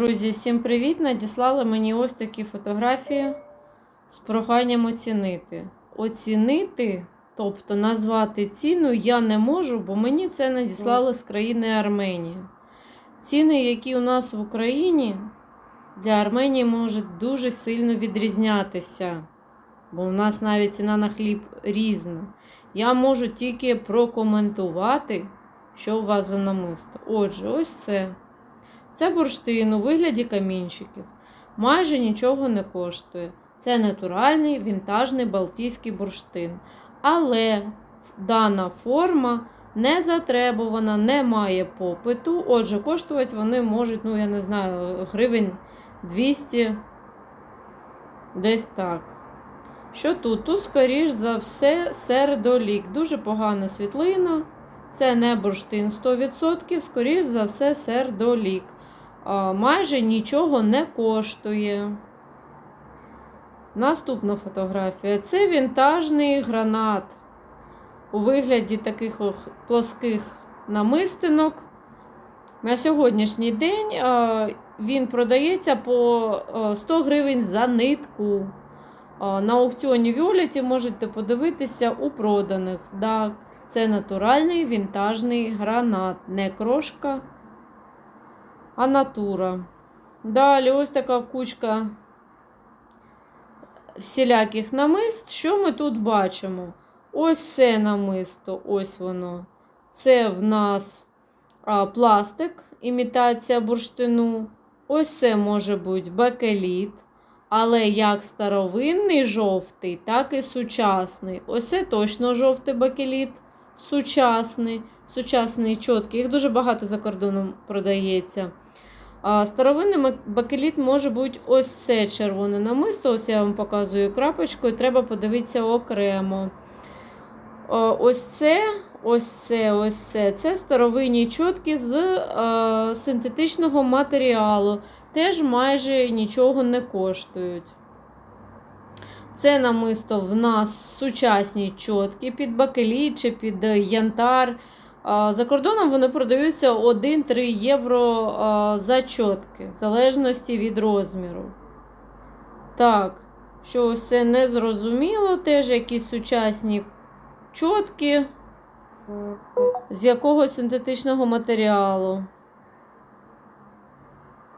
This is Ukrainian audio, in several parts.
Друзі, всім привіт! Надіслали мені ось такі фотографії з проханням оцінити. Оцінити, тобто назвати ціну, я не можу, бо мені це надіслали з країни Арменія. Ціни, які у нас в Україні, для Арменії можуть дуже сильно відрізнятися, бо у нас навіть ціна на хліб різна. Я можу тільки прокоментувати, що у вас за намисто. Отже, ось це. Це бурштин у вигляді камінчиків. Майже нічого не коштує. Це натуральний вінтажний балтійський бурштин. Але дана форма не затребувана, не має попиту. Отже, коштувати вони можуть, ну, я не знаю, гривень 200. Десь так. Що тут? Тут, скоріш за все, сердолік. Дуже погана світлина. Це не бурштин 100%, скоріш за все, сердолік майже нічого не коштує. Наступна фотографія це вінтажний гранат у вигляді таких плоских намистинок. На сьогоднішній день він продається по 100 гривень за нитку. На аукціоні Віолеті можете подивитися у проданих. Да, це натуральний вінтажний гранат, не крошка а натура. Далі ось така кучка всіляких намист. Що ми тут бачимо? Ось це намисто, ось воно. Це в нас а, пластик, імітація бурштину. Ось це може бути бакеліт. Але як старовинний жовтий, так і сучасний. Ось це точно жовтий бакеліт, сучасний, сучасний чіткий. Їх дуже багато за кордоном продається. А старовинний бакеліт може бути ось це червоне намисто. Ось я вам показую крапочкою, треба подивитися окремо. Ось це, ось це, ось це. Це старовинні чотки з е, синтетичного матеріалу. Теж майже нічого не коштують. Це намисто в нас сучасні чотки під бакеліт чи під янтар. За кордоном вони продаються 1-3 євро за чотки, в залежності від розміру. Так, що ось це не зрозуміло, теж якісь сучасні чотки з якогось синтетичного матеріалу.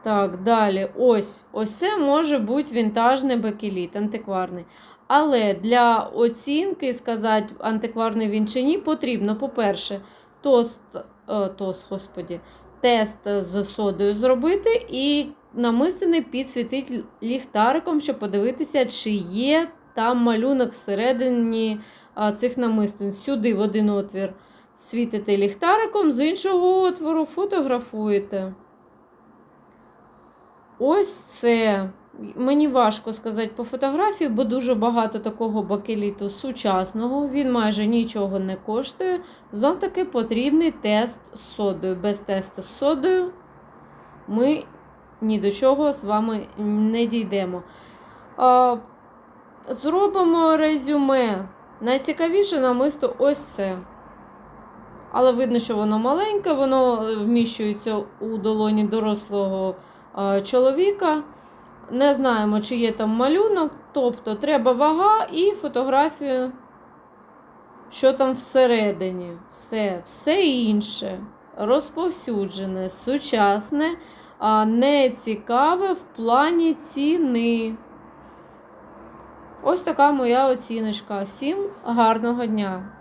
Так, далі. Ось. Ось це може бути вінтажний бакеліт, антикварний. Але для оцінки, сказати, антикварний він чи ні, потрібно, по-перше, тост, е, тост, господі, тест з содою зробити і намистини підсвітити ліхтариком, щоб подивитися, чи є там малюнок всередині а, цих намистин. Сюди в один отвір світите ліхтариком, з іншого отвору фотографуєте. Ось це. Мені важко сказати по фотографії, бо дуже багато такого бакеліту сучасного, він майже нічого не коштує. Знов таки потрібний тест з содою. Без тесту з содою ми ні до чого з вами не дійдемо. Зробимо резюме. Найцікавіше намисто ось це. Але видно, що воно маленьке, воно вміщується у долоні дорослого чоловіка. Не знаємо, чи є там малюнок, тобто треба вага і фотографію, що там всередині. Все, все інше розповсюджене, сучасне, а не цікаве в плані ціни. Ось така моя оціночка. Всім гарного дня!